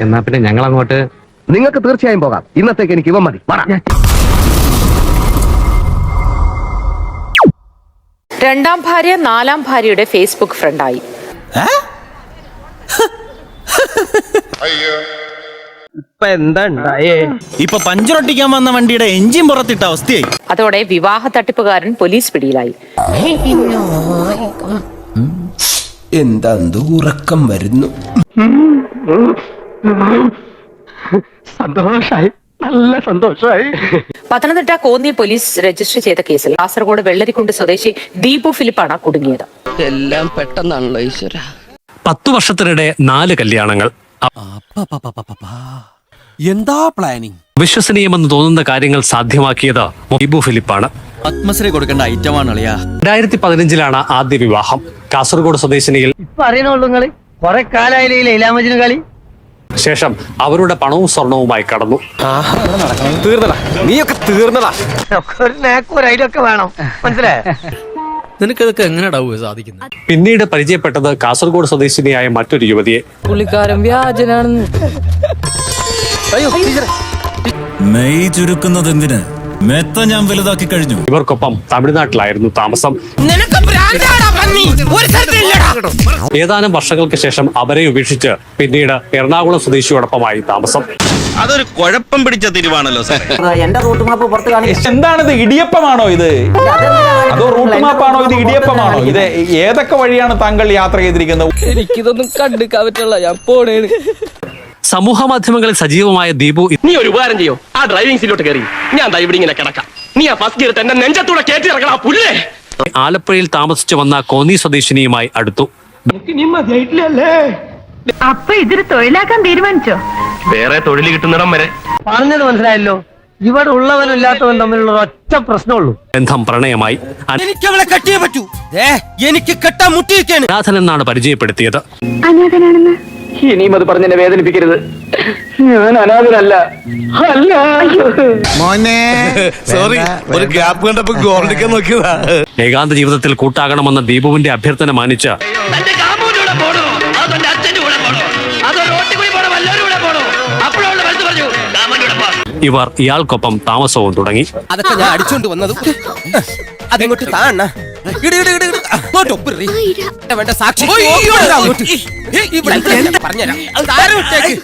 എന്നാ പിന്നെ ഞങ്ങൾ അങ്ങോട്ട് നിങ്ങൾക്ക് തീർച്ചയായും പോകാം. ഇന്നത്തേക്ക് എനിക്ക് ഇവ മതി. വാടാ. രണ്ടാം ഭാര്യ നാലാം ഭാര്യയുടെ ഫേസ്ബുക്ക് ഫ്രണ്ടായി ഇപ്പൊ എന്താ ഉണ്ടായേ? ഇപ്പൊ പഞ്ചറൊട്ടിക്കാൻ വന്ന വണ്ടിയുടെ എഞ്ചിൻ പുറത്തിട്ട അവസ്ഥയായി. അതോടെ വിവാഹ തട്ടിപ്പുകാരൻ പോലീസ് പിടിയിലായി. എന്താ ഉറക്കം വരുന്നു? സന്തോഷായി. നല്ല സന്തോഷമായി പത്തനംതിട്ട കോന്നി പോലീസ് രജിസ്റ്റർ ചെയ്ത കേസിൽ കാസർഗോഡ് വെള്ളരിക്കുണ്ട് സ്വദേശി ദീപു ഫിലിപ്പാണ് കുടുങ്ങിയത്. എല്ലാം പെട്ടെന്നാണല്ലോ ഈശ്വര. പത്തു വർഷത്തിനിടെ നാല് കല്യാണങ്ങൾ. എന്താ പ്ലാനിങ്? വിശ്വസനീയമെന്ന് തോന്നുന്ന കാര്യങ്ങൾ സാധ്യമാക്കിയത് ദീപു ഫിലിപ്പാണ്. പത്മശ്രീ കൊടുക്കേണ്ട ഐറ്റമാണ് അളിയാ. രണ്ടായിരത്തി പതിനഞ്ചിലാണ് ആദ്യ വിവാഹം. കാസർഗോഡ് സ്വദേശിനിയിൽ ഇപ്പൊ അറിയണുള്ളൂ നിങ്ങൾ. കൊറേ കാലായില്ലേ ലൈലാമജിന് കളി? ശേഷം അവരുടെ പണവും സ്വർണവുമായി കടന്നു. തീർന്നടാ. നീയൊക്കെ തീർന്നടാ. ഒക്കെ ഒരു വേണം. മനസ്സിലായേ? നിനക്കതൊക്കെ എങ്ങനെയാടാവുക സാധിക്കുന്നത്? പിന്നീട് പരിചയപ്പെട്ടത് കാസർഗോഡ് സ്വദേശിനിയായ മറ്റൊരു യുവതിയെ. പുള്ളിക്കാരൻ വ്യാജനാണെന്ന് മെയ് ചുരുക്കുന്നത് എന്തിന്? മെത്ത ഞാൻ വലുതാക്കി കഴിഞ്ഞു. ഇവർക്കൊപ്പം തമിഴ്നാട്ടിലായിരുന്നു താമസം. ഏതാനും വർഷങ്ങൾക്ക് ശേഷം അവരെ ഉപേക്ഷിച്ച് പിന്നീട് എറണാകുളം സ്വദേശിയോടൊപ്പമായി താമസം. അതൊരു കുഴപ്പം പിടിച്ച തിരുവാണല്ലോ എന്താണ് എന്റെ റൂട്ട് മാപ്പ് പുറത്ത് കാണിക്കും. എന്താണിത് ഇടിയപ്പമാണോ ഇത്? അതോ റൂട്ട് മാപ്പാണോ ഇത് ഇടിയപ്പമാണോ? ഇത് ഏതൊക്കെ വഴിയാണ് താങ്കൾ യാത്ര ചെയ്തിരിക്കുന്നത്? എനിക്കിതൊന്നും കണ്ടിക്കാൻ പറ്റില്ല ഞാൻ പോണേണ് സമൂഹ മാധ്യമങ്ങളിൽ സജീവമായ ദീപു നീ ഒരു ഉപകാരം ചെയ്യോ? ആ ഡ്രൈവിംഗ് സീറ്റിലോട്ട് കയറി. ഞാൻ ദാ ഇവിടെ ഇങ്ങനെ കിടക്കാം. നീ ആ ഫസ്റ്റ് ഗിയർ തന്നെ നെഞ്ചത്തൂടെ കയറ്റി ഇറങ്ങണ പുല്ലേ? ആലപ്പുഴയിൽ താമസിച്ചു വന്ന കോന്നി സ്വദേശിനിയുമായി അടുത്തു. അപ്പൊ ഇതൊരു തൊഴിലാക്കാൻ തീരുമാനിച്ചോ? വേറെ തൊഴിൽ കിട്ടുന്നിടം വരെ. പറഞ്ഞത് മനസ്സിലായല്ലോ. ഇവിടെ ഉള്ളവനും ഇല്ലാത്തവനും തമ്മിലുള്ള ഒറ്റ പ്രശ്നമുള്ളൂ. ബന്ധം പ്രണയമായി. എനിക്ക് അവളെ കെട്ടിയേ പറ്റൂ. എനിക്ക് കെട്ടാൻ മുട്ടിയിരിക്കാണ് അനാഥൻ എന്നാണ് പരിചയപ്പെടുത്തിയത്. അനാഥനാണെന്ന്? ഇനിയും അത് പറഞ്ഞെന്നെ വേദനിപ്പിക്കരുത്. ഞാൻ അനാഥനല്ല. അല്ല. മോനെ. സോറി ഒരു ഗ്യാപ്പ് കണ്ടപ്പോ ഗോൾഡിക്കാൻ നോക്കിയതാ. ഏകാന്ത ജീവിതത്തിൽ കൂട്ടാകണമെന്ന ദീപുവിന്റെ അഭ്യർത്ഥന മാനിച്ച. ഇവർ ഇയാൾക്കൊപ്പം താമസവും തുടങ്ങി. അതൊക്കെ ഞാൻ അടിച്ചോണ്ട് വന്നത്. അതിങ്ങോട്ട് താണ. ഇട് ഇട് ഇട് ഇട്. അങ്ങോട്ട് ഒപ്പിറി. വേണ്ട സാക്ഷി. അങ്ങോട്ട്. ഇവിടെ പറഞ്ഞുതരാം. താരം ഇട്ടേക്ക്.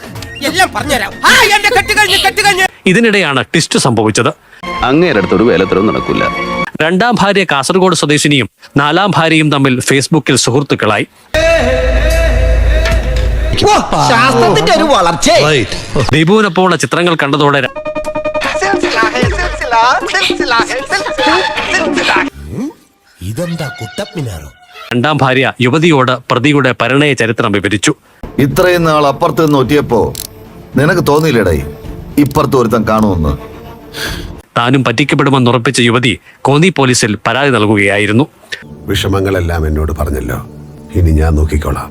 എല്ലാം പറഞ്ഞുതരാം. ആ എന്റെ കെട്ട് കഴിഞ്ഞ് കെട്ട് കഴിഞ്ഞ് ഇതിനിടെയാണ് ടിസ്റ്റ് സംഭവിച്ചത്. അങ്ങേരടുത്തൊരു വേലത്തരവും നടക്കില്ല രണ്ടാം ഭാര്യ കാസർഗോഡ് സ്വദേശിനിയും നാലാം ഭാര്യയും തമ്മിൽ ഫേസ്ബുക്കിൽ സുഹൃത്തുക്കളായി. ശാസ്ത്രത്തിന്റെ ഒരു വളർച്ച ദീപുവിനൊപ്പമുള്ള ചിത്രങ്ങൾ കണ്ടതോടെ ഇതെന്താ കുട്ടപ്പിനാറോ? രണ്ടാം ഭാര്യ യുവതിയോട് പ്രതിയുടെ പരിണയ ചരിത്രം വിവരിച്ചു. ഇത്രയും നാൾ അപ്പുറത്ത് നിന്ന് ഒറ്റിയപ്പോ നിനക്ക് തോന്നിയില്ലടേ? ഇപ്പുറത്ത് ഒരുത്തൻ കാണുമെന്ന്. താനും പറ്റിക്കപ്പെടുമെന്ന് ഉറപ്പിച്ച യുവതി കോന്നി പോലീസിൽ പരാതി നൽകുകയായിരുന്നു. വിഷമങ്ങളെല്ലാം എന്നോട് പറഞ്ഞല്ലോ. ഇനി ഞാൻ നോക്കിക്കോളാം.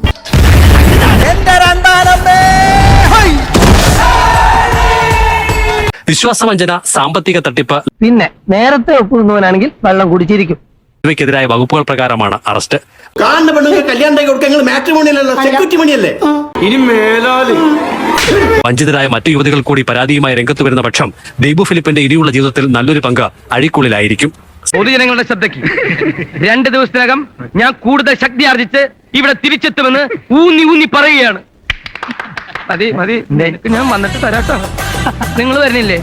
വിശ്വാസവഞ്ചന സാമ്പത്തിക തട്ടിപ്പ്. പിന്നെ നേരത്തെ ഒപ്പുന്നവനാണെങ്കിൽ വെള്ളം കുടിച്ചിരിക്കും. ഇവയ്ക്കെതിരായ വകുപ്പുകൾ പ്രകാരമാണ് അറസ്റ്റ്. കാണുന്ന പെണ്ണുങ്ങൾ കല്യാണം മാട്രിമോണിയല്ല സെക്യൂരിറ്റി മണിയല്ലേ ഇനി മേലാൽ. വഞ്ചിതരായ മറ്റു യുവതികൾ കൂടി പരാതിയുമായി രംഗത്ത് വരുന്ന പക്ഷം ദീപു ഫിലിപ്പിന്റെ ഇനിയുള്ള ജീവിതത്തിൽ നല്ലൊരു പങ്ക് അഴിക്കുള്ളിലായിരിക്കും. പൊതുജനങ്ങളുടെ ശ്രദ്ധയ്ക്ക്. രണ്ട് ദിവസത്തിനകം ഞാൻ കൂടുതൽ ശക്തി ആർജിച്ച് ഇവിടെ തിരിച്ചെത്തുമെന്ന് ഊന്നി ഊന്നി പറയുകയാണ്. മതി മതി. ഞാൻ വന്നിട്ട് തരാട്ടോ. നിങ്ങൾ വരുന്നില്ലേ?